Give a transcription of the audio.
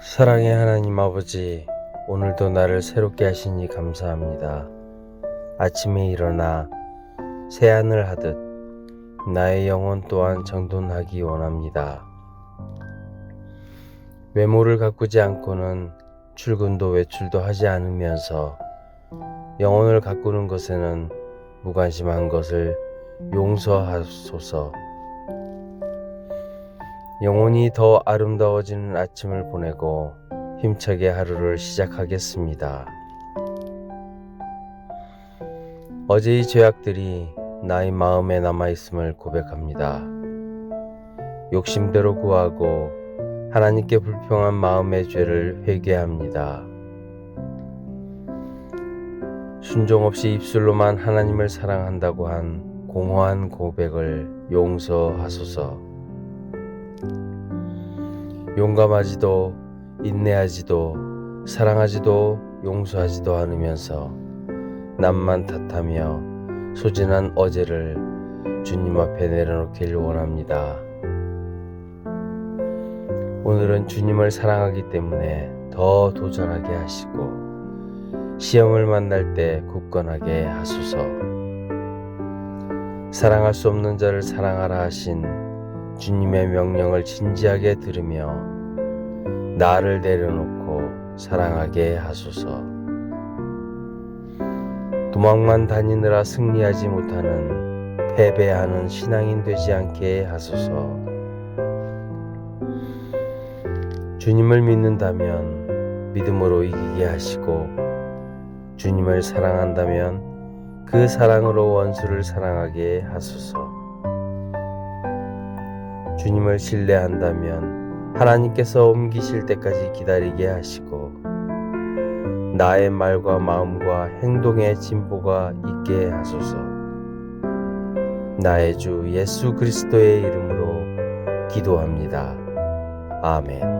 사랑의 하나님 아버지, 오늘도 나를 새롭게 하시니 감사합니다. 아침에 일어나 세안을 하듯 나의 영혼 또한 정돈하기 원합니다. 외모를 가꾸지 않고는 출근도 외출도 하지 않으면서 영혼을 가꾸는 것에는 무관심한 것을 용서하소서. 영혼이 더 아름다워지는 아침을 보내고 힘차게 하루를 시작하겠습니다. 어제의 죄악들이 나의 마음에 남아있음을 고백합니다. 욕심대로 구하고 하나님께 불평한 마음의 죄를 회개합니다. 순종 없이 입술로만 하나님을 사랑한다고 한 공허한 고백을 용서하소서. 용감하지도 인내하지도 사랑하지도 용서하지도 않으면서 남만 탓하며 소진한 어제를 주님 앞에 내려놓길 원합니다. 오늘은 주님을 사랑하기 때문에 더 도전하게 하시고 시험을 만날 때 굳건하게 하소서. 사랑할 수 없는 자를 사랑하라 하신 주님의 명령을 진지하게 들으며 나를 내려놓고 사랑하게 하소서. 도망만 다니느라 승리하지 못하는 패배하는 신앙인 되지 않게 하소서. 주님을 믿는다면 믿음으로 이기게 하시고 주님을 사랑한다면 그 사랑으로 원수를 사랑하게 하소서. 주님을 신뢰한다면 하나님께서 옮기실 때까지 기다리게 하시고 나의 말과 마음과 행동의 진보가 있게 하소서. 나의 주 예수 그리스도의 이름으로 기도합니다. 아멘.